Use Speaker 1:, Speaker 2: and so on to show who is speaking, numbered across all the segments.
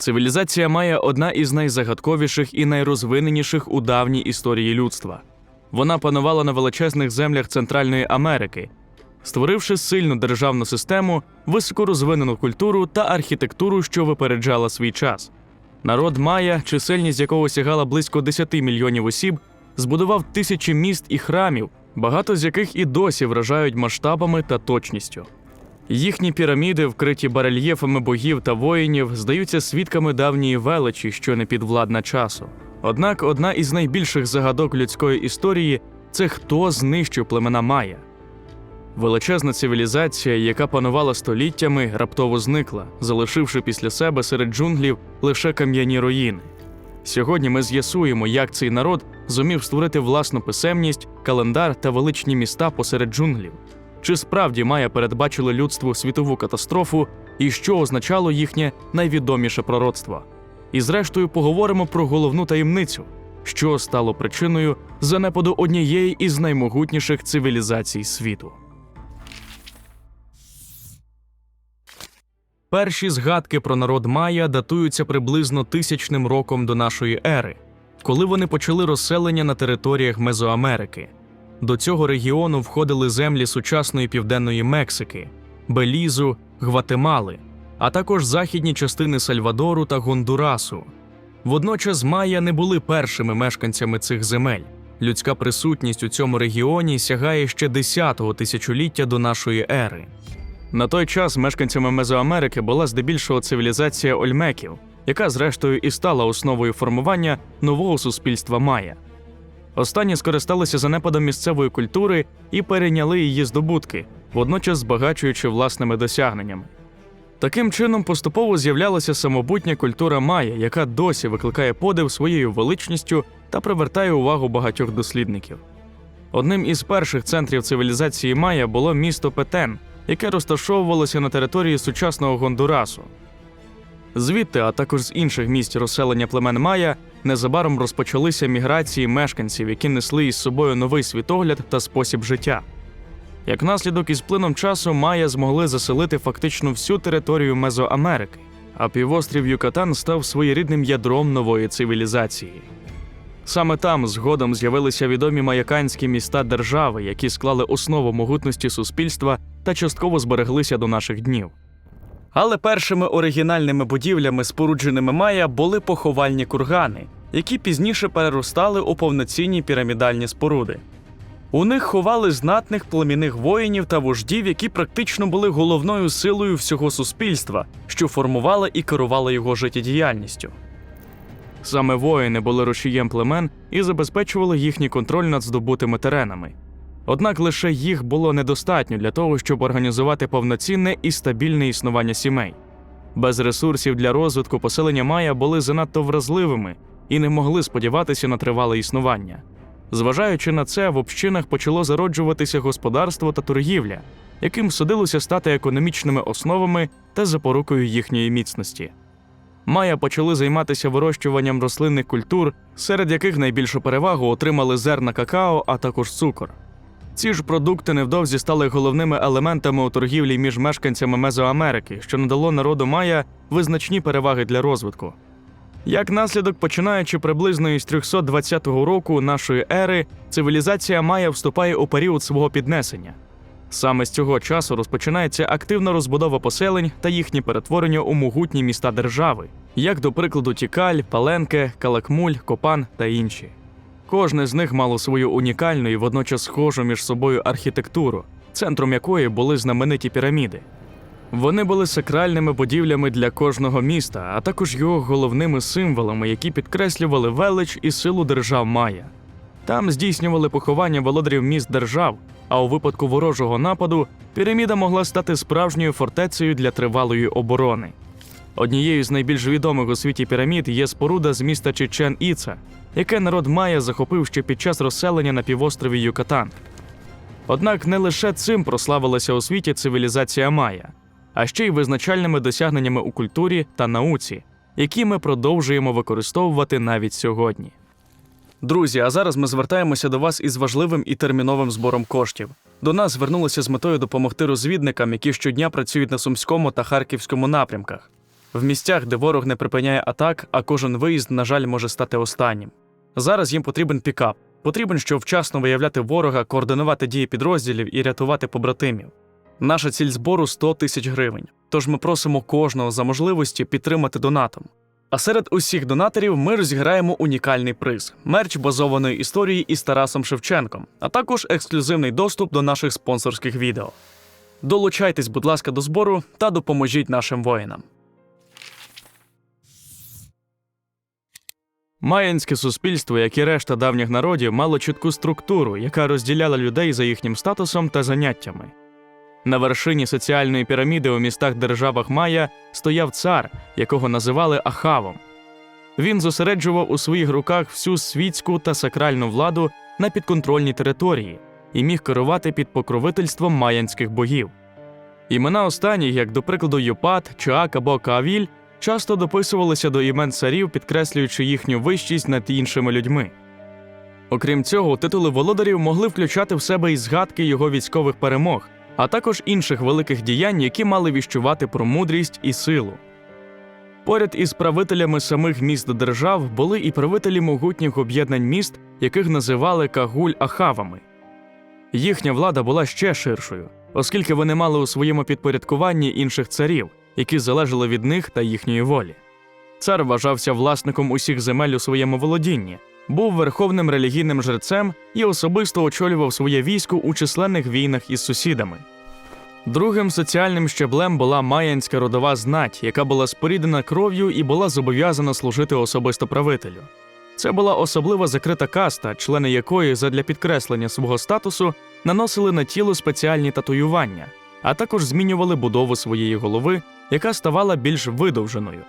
Speaker 1: Цивілізація Майя одна із найзагадковіших і найрозвиненіших у давній історії людства. Вона панувала на величезних землях Центральної Америки, створивши сильну державну систему, високорозвинену культуру та архітектуру, що випереджала свій час. Народ Майя, чисельність якого сягала близько 10 мільйонів осіб, збудував тисячі міст і храмів, багато з яких і досі вражають масштабами та точністю. Їхні піраміди, вкриті барельєфами богів та воїнів, здаються свідками давньої величі, що не підвладна часу. Однак одна із найбільших загадок людської історії це хто знищив племена Майя. Величезна цивілізація, яка панувала століттями, раптово зникла, залишивши після себе серед джунглів лише кам'яні руїни. Сьогодні ми з'ясуємо, як цей народ зумів створити власну писемність, календар та величні міста посеред джунглів. Чи справді Майя передбачили людству світову катастрофу і що означало їхнє найвідоміше пророцтво? І зрештою поговоримо про головну таємницю, що стало причиною занепаду однієї із наймогутніших цивілізацій світу. Перші згадки про народ Майя датуються приблизно тисячним роком до нашої ери, коли вони почали розселення на територіях Мезоамерики. До цього регіону входили землі сучасної південної Мексики, Белізу, Гватемали, а також західні частини Сальвадору та Гондурасу. Водночас Майя не були першими мешканцями цих земель. Людська присутність у цьому регіоні сягає ще 10-го тисячоліття до нашої ери. На той час мешканцями Мезоамерики була здебільшого цивілізація ольмеків, яка зрештою і стала основою формування нового суспільства Майя. Останні скористалися занепадом місцевої культури і перейняли її здобутки, водночас збагачуючи власними досягненнями. Таким чином поступово з'являлася самобутня культура Майя, яка досі викликає подив своєю величністю та привертає увагу багатьох дослідників. Одним із перших центрів цивілізації Майя було місто Петен, яке розташовувалося на території сучасного Гондурасу. Звідти, а також з інших місць розселення племен Майя, незабаром розпочалися міграції мешканців, які несли із собою новий світогляд та спосіб життя. Як наслідок із плином часу Майя змогли заселити фактично всю територію Мезоамерики, а півострів Юкатан став своєрідним ядром нової цивілізації. Саме там згодом з'явилися відомі маяканські міста держави, які склали основу могутності суспільства та частково збереглися до наших днів. Але першими оригінальними будівлями, спорудженими Майя, були поховальні кургани, які пізніше переростали у повноцінні пірамідальні споруди. У них ховали знатних племінних воїнів та вождів, які практично були головною силою всього суспільства, що формувала і керувала його життєдіяльністю. Саме воїни були рушієм племен і забезпечували їхній контроль над здобутими теренами. Однак лише їх було недостатньо для того, щоб організувати повноцінне і стабільне існування сімей. Без ресурсів для розвитку поселення Майя були занадто вразливими і не могли сподіватися на тривале існування. Зважаючи на це, в общинах почало зароджуватися господарство та торгівля, яким судилося стати економічними основами та запорукою їхньої міцності. Майя почали займатися вирощуванням рослинних культур, серед яких найбільшу перевагу отримали зерна какао, а також цукор. Ці ж продукти невдовзі стали головними елементами у торгівлі між мешканцями Мезоамерики, що надало народу Майя визначні переваги для розвитку. Як наслідок, починаючи приблизно із 320 року нашої ери, цивілізація Майя вступає у період свого піднесення. Саме з цього часу розпочинається активна розбудова поселень та їхнє перетворення у могутні міста держави, як до прикладу Тікаль, Паленке, Калакмуль, Копан та інші. Кожне з них мало свою унікальну і водночас схожу між собою архітектуру, центром якої були знамениті піраміди. Вони були сакральними будівлями для кожного міста, а також його головними символами, які підкреслювали велич і силу держав Майя. Там здійснювали поховання володарів міст держав, а у випадку ворожого нападу піраміда могла стати справжньою фортецею для тривалої оборони. Однією з найбільш відомих у світі пірамід є споруда з міста Чечен Іца, яке народ Майя захопив ще під час розселення на півострові Юкатан. Однак не лише цим прославилася у світі цивілізація Майя, а ще й визначальними досягненнями у культурі та науці, які ми продовжуємо використовувати навіть сьогодні. Друзі, а зараз ми звертаємося до вас із важливим і терміновим збором коштів. До нас звернулися з метою допомогти розвідникам, які щодня працюють на Сумському та Харківському напрямках. В місцях, де ворог не припиняє атак, а кожен виїзд, на жаль, може стати останнім. Зараз їм потрібен пікап. Потрібен, щоб вчасно виявляти ворога, координувати дії підрозділів і рятувати побратимів. Наша ціль збору 100 тисяч гривень. Тож ми просимо кожного за можливості підтримати донатом. А серед усіх донаторів ми розіграємо унікальний приз мерч базованої історії із Тарасом Шевченком, а також ексклюзивний доступ до наших спонсорських відео. Долучайтесь, будь ласка, до збору та допоможіть нашим воїнам. Маянське суспільство, як і решта давніх народів, мало чітку структуру, яка розділяла людей за їхнім статусом та заняттями. На вершині соціальної піраміди у містах державах Майя стояв цар, якого називали Ахавом. Він зосереджував у своїх руках всю світську та сакральну владу на підконтрольній території і міг керувати під покровительством маянських богів. Імена останніх, як до прикладу Юпат, Чаак або Каавіль, часто дописувалися до імен царів, підкреслюючи їхню вищість над іншими людьми. Окрім цього, титули володарів могли включати в себе і згадки його військових перемог, а також інших великих діянь, які мали віщувати про мудрість і силу. Поряд із правителями самих міст держав були і правителі могутніх об'єднань міст, яких називали Кагуль Ахавами. Їхня влада була ще ширшою, оскільки вони мали у своєму підпорядкуванні інших царів, які залежали від них та їхньої волі. Цар вважався власником усіх земель у своєму володінні, був верховним релігійним жрецем і особисто очолював своє військо у численних війнах із сусідами. Другим соціальним щеблем була маянська родова знать, яка була споріднена кров'ю і була зобов'язана служити особисто правителю. Це була особлива закрита каста, члени якої задля підкреслення свого статусу наносили на тіло спеціальні татуювання, а також змінювали будову своєї голови, яка ставала більш видовженою.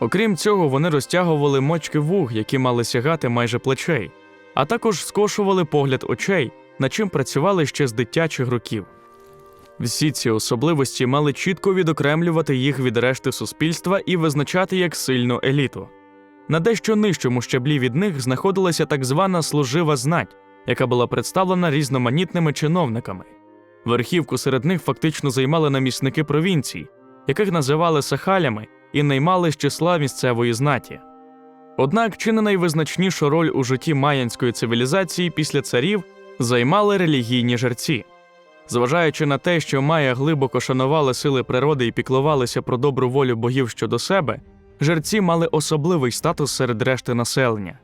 Speaker 1: Окрім цього, вони розтягували мочки вух, які мали сягати майже плечей, а також скошували погляд очей, над чим працювали ще з дитячих років. Всі ці особливості мали чітко відокремлювати їх від решти суспільства і визначати як сильну еліту. На дещо нижчому щаблі від них знаходилася так звана служива знать, яка була представлена різноманітними чиновниками. Верхівку серед них фактично займали намісники провінцій, яких називали сахалями і наймали з числа місцевої знаті. Однак чи не найвизначнішу роль у житті маянської цивілізації після царів займали релігійні жерці. Зважаючи на те, що Майя глибоко шанували сили природи і піклувалися про добру волю богів щодо себе, жерці мали особливий статус серед решти населення.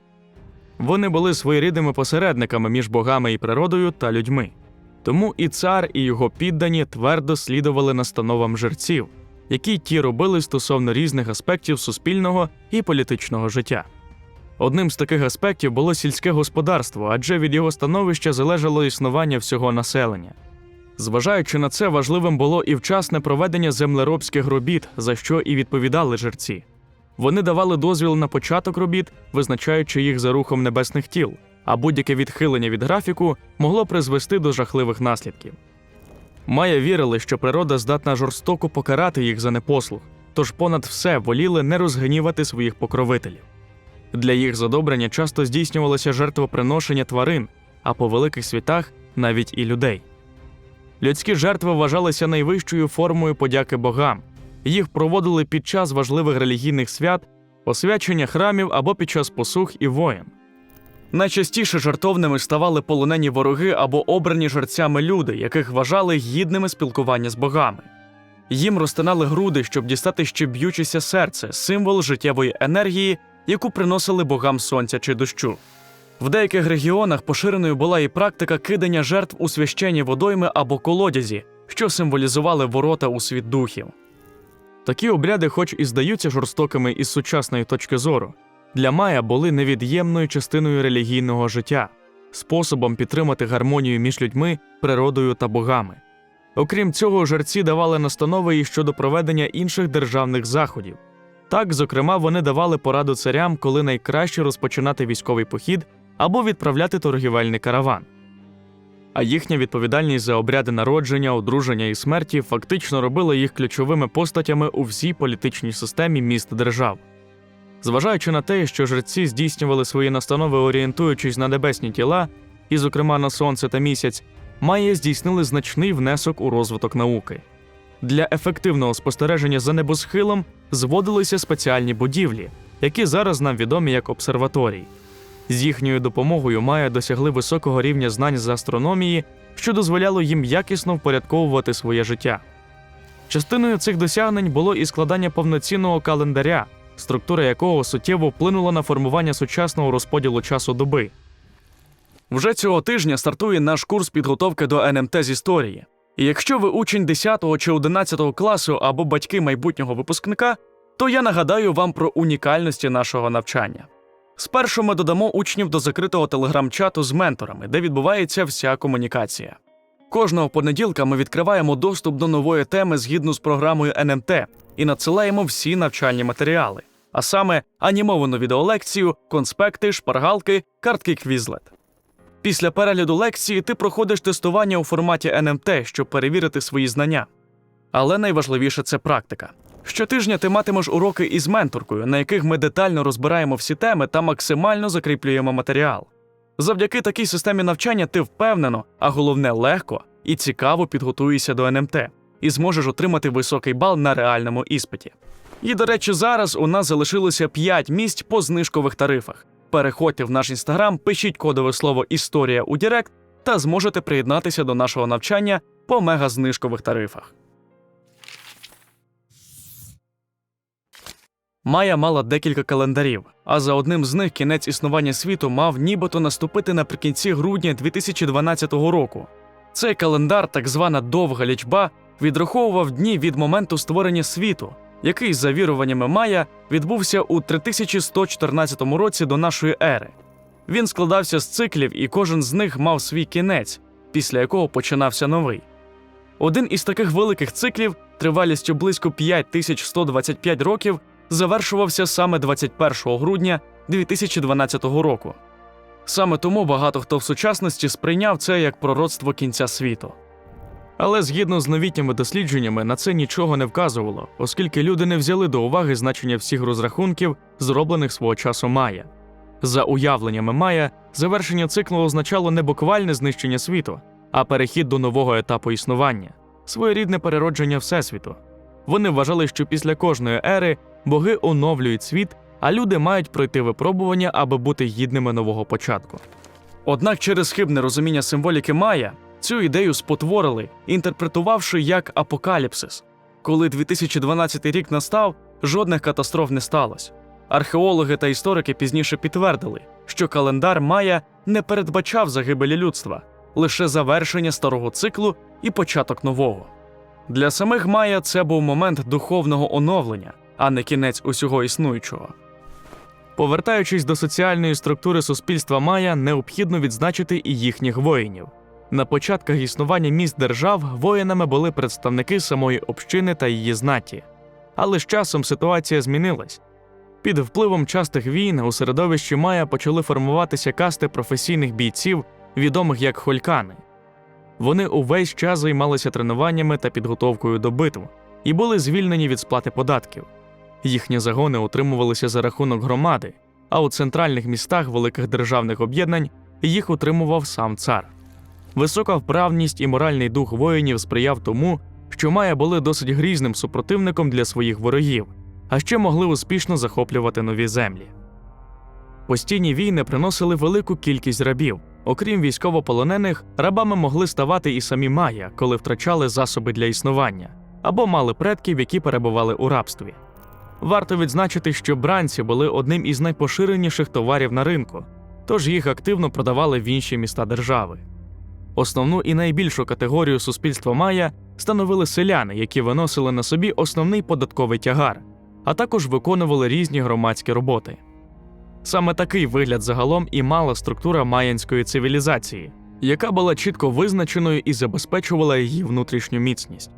Speaker 1: Вони були своєрідними посередниками між богами і природою та людьми. Тому і цар, і його піддані твердо слідували настановам жерців, які ті робили стосовно різних аспектів суспільного і політичного життя. Одним з таких аспектів було сільське господарство, адже від його становища залежало існування всього населення. Зважаючи на це, важливим було і вчасне проведення землеробських робіт, за що і відповідали жерці. Вони давали дозвіл на початок робіт, визначаючи їх за рухом небесних тіл, а будь-яке відхилення від графіку могло призвести до жахливих наслідків. Майя вірили, що природа здатна жорстоко покарати їх за непослух, тож понад все воліли не розгнівати своїх покровителів. Для їх задобрення часто здійснювалося жертвоприношення тварин, а по великих світах навіть і людей. Людські жертви вважалися найвищою формою подяки богам. Їх проводили під час важливих релігійних свят, освячення храмів або під час посух і воєн. Найчастіше жартовними ставали полонені вороги або обрані жерцями люди, яких вважали гідними спілкування з богами. Їм розтинали груди, щоб дістати ще б'ючеся серце, символ життєвої енергії, яку приносили богам сонця чи дощу. В деяких регіонах поширеною була і практика кидання жертв у священні водойми або колодязі, що символізували ворота у світ духів. Такі обряди, хоч і здаються жорстокими із сучасної точки зору, для Майя були невід'ємною частиною релігійного життя, способом підтримати гармонію між людьми, природою та богами. Окрім цього, жерці давали настанови і щодо проведення інших державних заходів. Так, зокрема, вони давали пораду царям, коли найкраще розпочинати військовий похід або відправляти торгівельний караван. А їхня відповідальність за обряди народження, одруження і смерті фактично робила їх ключовими постатями у всій політичній системі міст держав. Зважаючи на те, що жреці здійснювали свої настанови, орієнтуючись на небесні тіла, і, зокрема, на сонце та місяць, Майя здійснили значний внесок у розвиток науки. Для ефективного спостереження за небосхилом зводилися спеціальні будівлі, які зараз нам відомі як обсерваторії. З їхньою допомогою Майя досягли високого рівня знань з астрономії, що дозволяло їм якісно впорядковувати своє життя. Частиною цих досягнень було і складання повноцінного календаря, структура якого суттєво вплинула на формування сучасного розподілу часу доби. Вже цього тижня стартує наш курс підготовки до НМТ з історії. І якщо ви учень 10 чи 11 класу або батьки майбутнього випускника, то я нагадаю вам про унікальності нашого навчання. Спершу ми додамо учнів до закритого телеграм-чату з менторами, де відбувається вся комунікація. Кожного понеділка ми відкриваємо доступ до нової теми згідно з програмою НМТ і надсилаємо всі навчальні матеріали, а саме анімовану відеолекцію, конспекти, шпаргалки, картки Quizlet. Після перегляду лекції ти проходиш тестування у форматі НМТ, щоб перевірити свої знання. Але найважливіше це практика. Щотижня ти матимеш уроки із менторкою, на яких ми детально розбираємо всі теми та максимально закріплюємо матеріал. Завдяки такій системі навчання ти впевнено, а головне легко і цікаво підготуєшся до НМТ і зможеш отримати високий бал на реальному іспиті. І, до речі, зараз у нас залишилося 5 місць по знижкових тарифах. Переходьте в наш інстаграм, пишіть кодове слово Історія у Директ та зможете приєднатися до нашого навчання по мегазнижкових тарифах. Майя мала декілька календарів, а за одним з них кінець існування світу мав нібито наступити наприкінці грудня 2012 року. Цей календар, так звана довга лічба, відраховував дні від моменту створення світу, який, за віруваннями Майя, відбувся у 3114 році до нашої ери. Він складався з циклів, і кожен з них мав свій кінець, після якого починався новий. Один із таких великих циклів, тривалістю близько 5125 років, завершувався саме 21 грудня 2012 року. Саме тому багато хто в сучасності сприйняв це як пророцтво кінця світу. Але згідно з новітніми дослідженнями, на це нічого не вказувало, оскільки люди не взяли до уваги значення всіх розрахунків, зроблених свого часу Майя. За уявленнями Майя, завершення циклу означало не буквальне знищення світу, а перехід до нового етапу існування, своєрідне переродження Всесвіту. Вони вважали, що після кожної ери боги оновлюють світ, а люди мають пройти випробування, аби бути гідними нового початку. Однак через хибне розуміння символіки Майя цю ідею спотворили, інтерпретувавши як апокаліпсис. Коли 2012 рік настав, жодних катастроф не сталося. Археологи та історики пізніше підтвердили, що календар Майя не передбачав загибелі людства, лише завершення старого циклу і початок нового. Для самих Майя це був момент духовного оновлення, а не кінець усього існуючого. Повертаючись до соціальної структури суспільства Майя, необхідно відзначити і їхніх воїнів. На початках існування міст держав воїнами були представники самої общини та її знаті. Але з часом ситуація змінилась. Під впливом частих війн у середовищі Майя почали формуватися касти професійних бійців, відомих як холькани. Вони увесь час займалися тренуваннями та підготовкою до битв і були звільнені від сплати податків. Їхні загони утримувалися за рахунок громади, а у центральних містах великих державних об'єднань їх утримував сам цар. Висока вправність і моральний дух воїнів сприяв тому, що Майя були досить грізним супротивником для своїх ворогів, а ще могли успішно захоплювати нові землі. Постійні війни приносили велику кількість рабів. Окрім військовополонених, рабами могли ставати і самі майя, коли втрачали засоби для існування, або мали предків, які перебували у рабстві. Варто відзначити, що бранці були одним із найпоширеніших товарів на ринку, тож їх активно продавали в інші міста держави. Основну і найбільшу категорію суспільства Майя становили селяни, які виносили на собі основний податковий тягар, а також виконували різні громадські роботи. Саме такий вигляд загалом і мала структура маянської цивілізації, яка була чітко визначеною і забезпечувала її внутрішню міцність.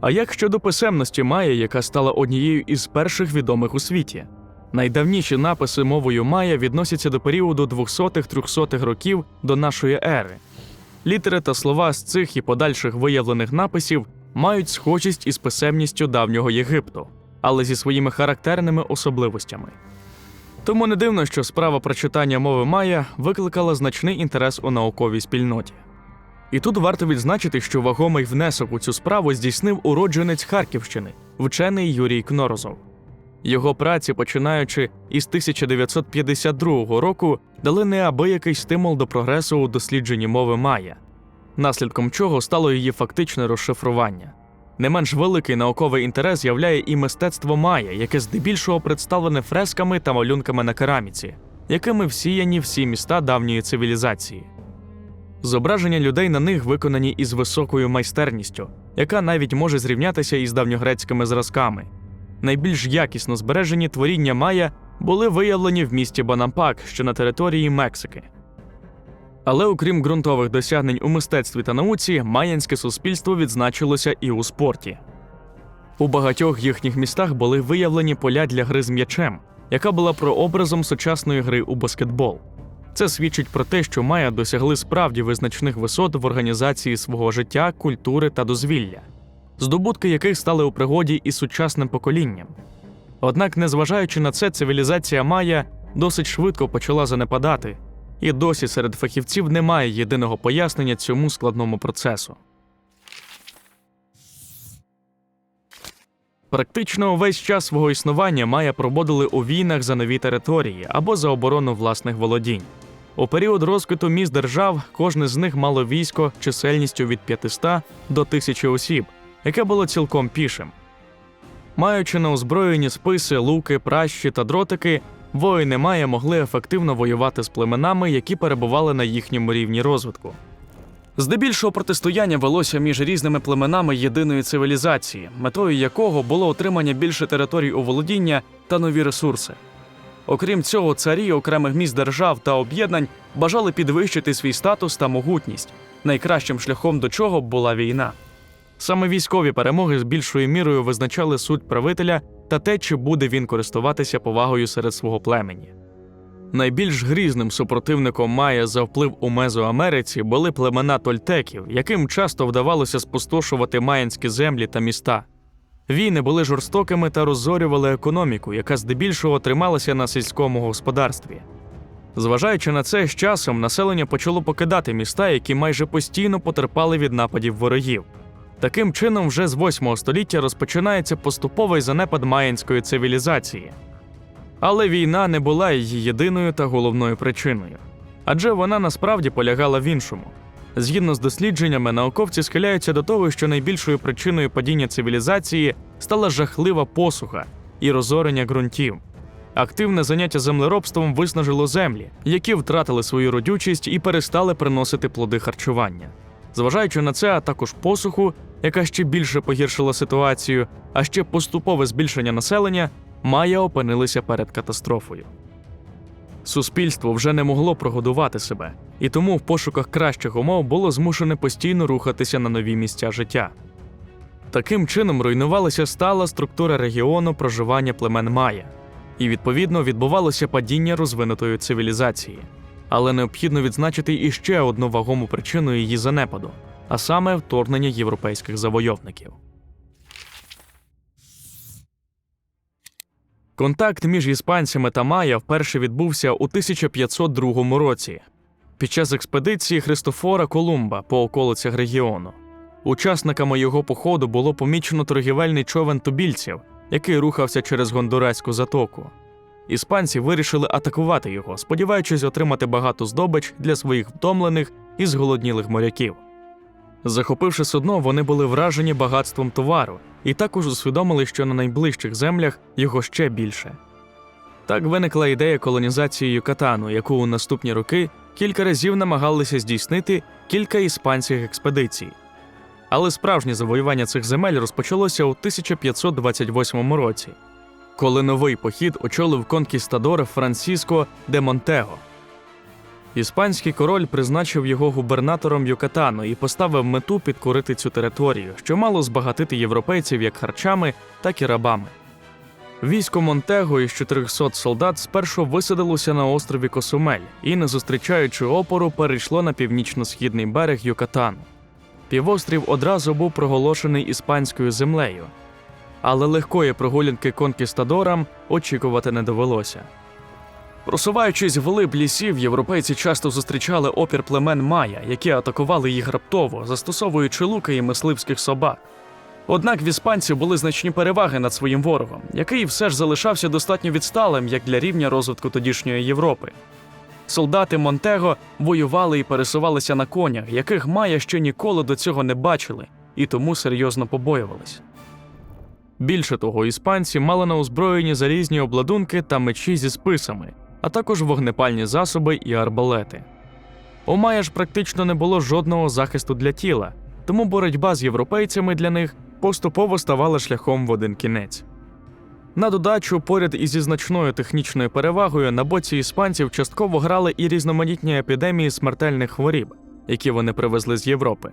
Speaker 1: А як щодо писемності Майя, яка стала однією із перших відомих у світі? Найдавніші написи мовою Майя відносяться до періоду 200-300 років до нашої ери. Літери та слова з цих і подальших виявлених написів мають схожість із писемністю давнього Єгипту, але зі своїми характерними особливостями. Тому не дивно, що справа про читання мови Майя викликала значний інтерес у науковій спільноті. І тут варто відзначити, що вагомий внесок у цю справу здійснив уродженець Харківщини, вчений Юрій Кнорозов. Його праці, починаючи із 1952 року, дали неабиякий стимул до прогресу у дослідженні мови Майя, наслідком чого стало її фактичне розшифрування. Не менш великий науковий інтерес являє і мистецтво Майя, яке здебільшого представлене фресками та малюнками на кераміці, якими всіяні всі міста давньої цивілізації. Зображення людей на них виконані із високою майстерністю, яка навіть може зрівнятися із давньогрецькими зразками. Найбільш якісно збережені творіння Майя були виявлені в місті Банампак, що на території Мексики. Але окрім ґрунтових досягнень у мистецтві та науці, маянське суспільство відзначилося і у спорті. У багатьох їхніх містах були виявлені поля для гри з м'ячем, яка була прообразом сучасної гри у баскетбол. Це свідчить про те, що майя досягли справді визначних висот в організації свого життя, культури та дозвілля, здобутки яких стали у пригоді і сучасним поколінням. Однак, незважаючи на це, цивілізація майя досить швидко почала занепадати, і досі серед фахівців немає єдиного пояснення цьому складному процесу. Практично увесь час свого існування майя проводили у війнах за нові території або за оборону власних володінь. У період розквіту міст держав кожне з них мало військо чисельністю від 500 до 1000 осіб, яке було цілком пішим. Маючи на озброєні списи, луки, пращі та дротики, воїни Майя могли ефективно воювати з племенами, які перебували на їхньому рівні розвитку. Здебільшого протистояння велося між різними племенами єдиної цивілізації, метою якого було отримання більше територій у володіння та нові ресурси. Окрім цього, царі окремих міст держав та об'єднань бажали підвищити свій статус та могутність, найкращим шляхом до чого була війна. Саме військові перемоги з більшою мірою визначали суть правителя та те, чи буде він користуватися повагою серед свого племені. Найбільш грізним супротивником Майя за вплив у Мезоамериці були племена тольтеків, яким часто вдавалося спустошувати маянські землі та міста. Війни були жорстокими та розорювали економіку, яка здебільшого трималася на сільському господарстві. Зважаючи на це, з часом населення почало покидати міста, які майже постійно потерпали від нападів ворогів. Таким чином, вже з 8 століття розпочинається поступовий занепад маянської цивілізації. Але війна не була її єдиною та головною причиною, адже вона насправді полягала в іншому. Згідно з дослідженнями, науковці схиляються до того, що найбільшою причиною падіння цивілізації стала жахлива посуха і розорення ґрунтів. Активне заняття землеробством виснажило землі, які втратили свою родючість і перестали приносити плоди харчування. Зважаючи на це, а також посуху, яка ще більше погіршила ситуацію, а ще поступове збільшення населення, Майя опинилися перед катастрофою. Суспільство вже не могло прогодувати себе, і тому в пошуках кращих умов було змушене постійно рухатися на нові місця життя. Таким чином руйнувалася стала структура регіону проживання племен Майя, і відповідно відбувалося падіння розвинутої цивілізації. Але необхідно відзначити іще одну вагому причину її занепаду, а саме вторгнення європейських завойовників. Контакт між іспанцями та Майя вперше відбувся у 1502 році під час експедиції Христофора Колумба по околицях регіону. Учасниками його походу було помічено торгівельний човен тубільців, який рухався через Гондураську затоку. Іспанці вирішили атакувати його, сподіваючись отримати багато здобич для своїх втомлених і зголоднілих моряків. Захопивши судно, вони були вражені багатством товару і також усвідомили, що на найближчих землях його ще більше. Так виникла ідея колонізації Юкатану, яку у наступні роки кілька разів намагалися здійснити кілька іспанських експедицій. Але справжнє завоювання цих земель розпочалося у 1528 році, коли новий похід очолив конкістадор Франсіско де Монтего. Іспанський король призначив його губернатором Юкатану і поставив мету підкорити цю територію, що мало збагатити європейців як харчами, так і рабами. Військо Монтего із 400 солдат спершу висадилося на острові Косумель і, не зустрічаючи опору, перейшло на північно-східний берег Юкатану. Півострів одразу був проголошений іспанською землею, але легкої прогулянки конкістадорам очікувати не довелося. Просуваючись вглиб лісів, європейці часто зустрічали опір племен Майя, які атакували їх раптово, застосовуючи луки і мисливських собак. Однак в іспанців були значні переваги над своїм ворогом, який все ж залишався достатньо відсталим як для рівня розвитку тодішньої Європи. Солдати Монтего воювали і пересувалися на конях, яких Майя ще ніколи до цього не бачили, і тому серйозно побоювались. Більше того, іспанці мали на озброєнні залізні обладунки та мечі зі списами, а також вогнепальні засоби і арбалети. У Майя ж практично не було жодного захисту для тіла, тому боротьба з європейцями для них поступово ставала шляхом в один кінець. На додачу, поряд із значною технічною перевагою на боці іспанців частково грали і різноманітні епідемії смертельних хворіб, які вони привезли з Європи.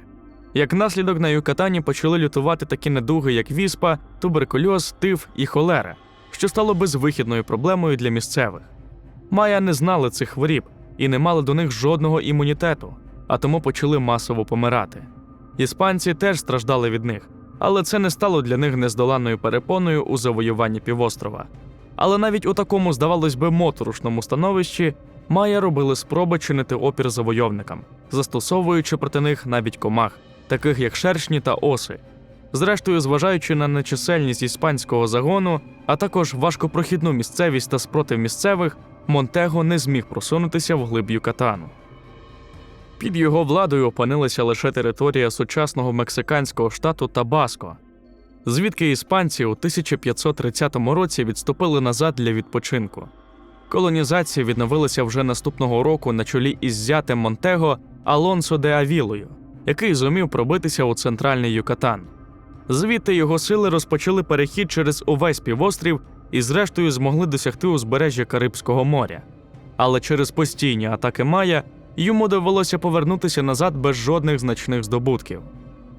Speaker 1: Як наслідок на Юкатані почали лютувати такі недуги, як віспа, туберкульоз, тиф і холера, що стало безвихідною проблемою для місцевих. Майя не знали цих хворіб і не мали до них жодного імунітету, а тому почали масово помирати. Іспанці теж страждали від них, але це не стало для них нездоланною перепоною у завоюванні півострова. Але навіть у такому, здавалось би, моторошному становищі Майя робили спроби чинити опір завойовникам, застосовуючи проти них навіть комах, таких як шершні та оси. Зрештою, зважаючи на нечисельність іспанського загону, а також важкопрохідну місцевість та спротив місцевих, Монтего не зміг просунутися в глиб Юкатану. Під його владою опинилася лише територія сучасного мексиканського штату Табаско, звідки іспанці у 1530 році відступили назад для відпочинку. Колонізація відновилася вже наступного року на чолі із зятем Монтего Алонсо де Авілою, який зумів пробитися у центральний Юкатан. Звідти його сили розпочали перехід через увесь півострів і, зрештою, змогли досягти узбережжя Карибського моря. Але через постійні атаки Майя йому довелося повернутися назад без жодних значних здобутків.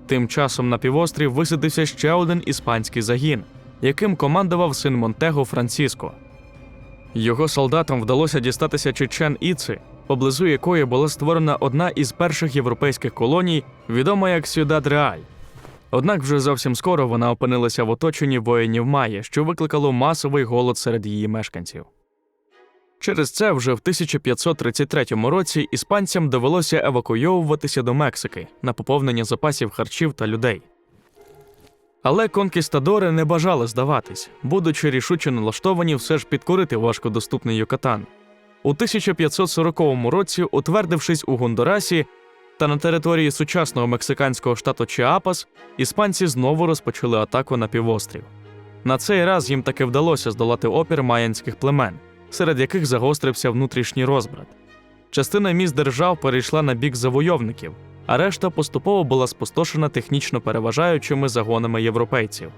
Speaker 1: Тим часом на півострів висадився ще один іспанський загін, яким командував син Монтего Франциско. Його солдатам вдалося дістатися Чечен Іци, поблизу якої була створена одна із перших європейських колоній, відома як Сюдад Реаль. Однак вже зовсім скоро вона опинилася в оточенні воїнів Майя, що викликало масовий голод серед її мешканців. Через це вже в 1533 році іспанцям довелося евакуйовуватися до Мексики на поповнення запасів харчів та людей. Але конкістадори не бажали здаватись, будучи рішуче налаштовані все ж підкорити важкодоступний Юкатан. У 1540 році, утвердившись у Гондурасі та на території сучасного мексиканського штату Чиапас, іспанці знову розпочали атаку на півострів. На цей раз їм таки вдалося здолати опір маянських племен, серед яких загострився внутрішній розбрат. Частина міст держав перейшла на бік завойовників, а решта поступово була спустошена технічно переважаючими загонами європейців.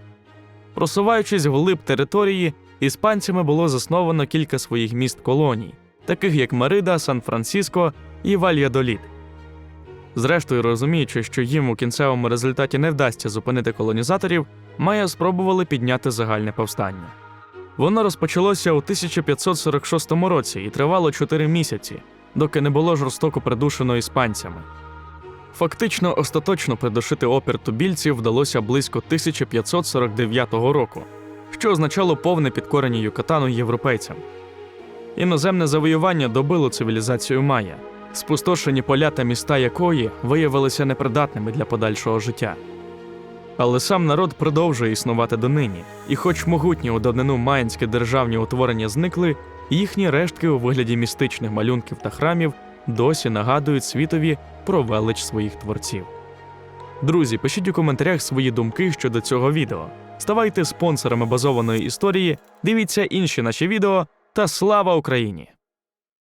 Speaker 1: Просуваючись вглиб території, іспанцями було засновано кілька своїх міст колоній, таких як Мерида, Сан-Франциско і Вальядоліт. Зрештою, розуміючи, що їм у кінцевому результаті не вдасться зупинити колонізаторів, Майя спробували підняти загальне повстання. Воно розпочалося у 1546 році і тривало 4 місяці, доки не було жорстоко придушено іспанцями. Фактично, остаточно придушити опір тубільців вдалося близько 1549 року, що означало повне підкорення Юкатану європейцям. Іноземне завоювання добило цивілізацію Майя, спустошені поля та міста якої виявилися непридатними для подальшого життя. Але сам народ продовжує існувати донині, і хоч могутні у давнину маянські державні утворення зникли, їхні рештки у вигляді містичних малюнків та храмів досі нагадують світові про велич своїх творців. Друзі, пишіть у коментарях свої думки щодо цього відео. Ставайте спонсорами базованої історії, дивіться інші наші відео та слава Україні!